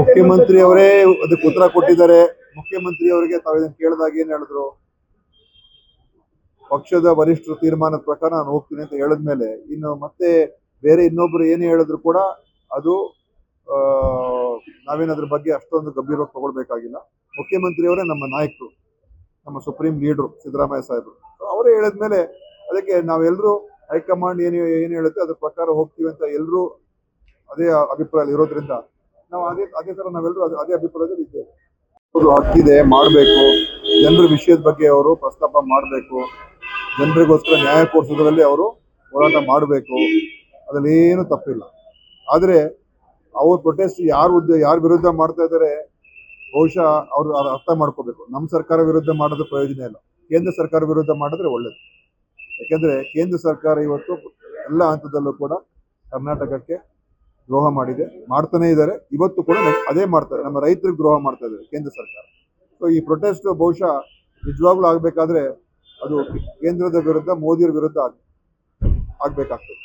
ಮುಖ್ಯಮಂತ್ರಿ ಅವರೇ ಅದಕ್ಕೆ ಉತ್ತರ ಕೊಟ್ಟಿದ್ದಾರೆ. ಮುಖ್ಯಮಂತ್ರಿ ಅವರಿಗೆ ತಾವು ಇದನ್ನ ಕೇಳಿದಾಗ ಏನ್ ಹೇಳಿದ್ರು? ಪಕ್ಷದ ವರಿಷ್ಠರು ತೀರ್ಮಾನದ ಪ್ರಕಾರ ನಾನು ಹೋಗ್ತೀನಿ ಅಂತ ಹೇಳಿದ್ಮೇಲೆ ಇನ್ನು ಮತ್ತೆ ಬೇರೆ ಇನ್ನೊಬ್ರು ಏನು ಹೇಳಿದ್ರು ಕೂಡ ಅದು ಆ, ನಾವೇನ್ ಅದ್ರ ಬಗ್ಗೆ ಅಷ್ಟೊಂದು ಗಂಭೀರವಾಗಿ ತಗೊಳ್ಬೇಕಾಗಿಲ್ಲ. ಮುಖ್ಯಮಂತ್ರಿ ಅವರೇ ನಮ್ಮ ನಾಯಕರು ನಮ್ಮ ಸುಪ್ರೀಂ ಲೀಡ್ರು ಸಿದ್ದರಾಮಯ್ಯ ಸಾಹೇಬರು. ಅವರೇ ಹೇಳಿದ್ಮೇಲೆ ಅದಕ್ಕೆ ನಾವೆಲ್ಲರೂ ಹೈಕಮಾಂಡ್ ಏನು ಏನು ಹೇಳುತ್ತೆ ಅದ್ರ ಪ್ರಕಾರ ಹೋಗ್ತೀವಿ ಅಂತ ಎಲ್ಲರೂ ಅದೇ ಅಭಿಪ್ರಾಯ ಇರೋದ್ರಿಂದ ನಾವು ಅದೇ ಅದೇ ತರ ನಾವೆಲ್ಲರೂ ಅದೇ ಅಭಿಪ್ರಾಯದಲ್ಲಿ ಇದ್ದೇವೆ. ಹಕ್ಕಿದೆ, ಮಾಡಬೇಕು. ಜನರ ವಿಷಯದ ಬಗ್ಗೆ ಅವರು ಪ್ರಸ್ತಾಪ ಮಾಡಬೇಕು. ಜನರಿಗೋಸ್ಕರ ನ್ಯಾಯ ಕೋರಿಸೋದ್ರಲ್ಲಿ ಅವರು ಹೋರಾಟ ಮಾಡಬೇಕು. ಅದ್ರಲ್ಲಿ ಏನು ತಪ್ಪಿಲ್ಲ. ಆದರೆ ಅವ್ರ ಪ್ರೊಟೆಸ್ಟ್ ಯಾರು ಉದ್ದ, ಯಾರ ವಿರುದ್ಧ ಮಾಡ್ತಾ ಇದ್ದಾರೆ, ಬಹುಶಃ ಅವರು ಅರ್ಥ ಮಾಡ್ಕೋಬೇಕು. ನಮ್ಮ ಸರ್ಕಾರ ವಿರುದ್ಧ ಮಾಡೋದು ಪ್ರಯೋಜನ ಇಲ್ಲ. ಕೇಂದ್ರ ಸರ್ಕಾರ ವಿರುದ್ಧ ಮಾಡಿದ್ರೆ ಒಳ್ಳೇದು. ಯಾಕೆಂದ್ರೆ ಕೇಂದ್ರ ಸರ್ಕಾರ ಇವತ್ತು ಎಲ್ಲ ಹಂತದಲ್ಲೂ ಕೂಡ ಕರ್ನಾಟಕಕ್ಕೆ ದ್ರೋಹ ಮಾಡಿದೆ, ಮಾಡ್ತಾನೆ ಇದ್ದಾರೆ. ಇವತ್ತು ಕೂಡ ಅದೇ ಮಾಡ್ತಾರೆ. ನಮ್ಮ ರೈತರಿಗೆ ದ್ರೋಹ ಮಾಡ್ತಾ ಇದ್ದಾರೆ ಕೇಂದ್ರ ಸರ್ಕಾರ. ಸೊ ಈ ಪ್ರೊಟೆಸ್ಟ್ ಬಹುಶಃ ನಿಜವಾಗ್ಲೂ ಆಗಬೇಕಾದ್ರೆ ಅದು ಕೇಂದ್ರದ ವಿರುದ್ಧ ಮೋದಿಯವ್ರ ವಿರುದ್ಧ ಆಗ್- ಆಗ್ಬೇಕಾಗ್ತದೆ.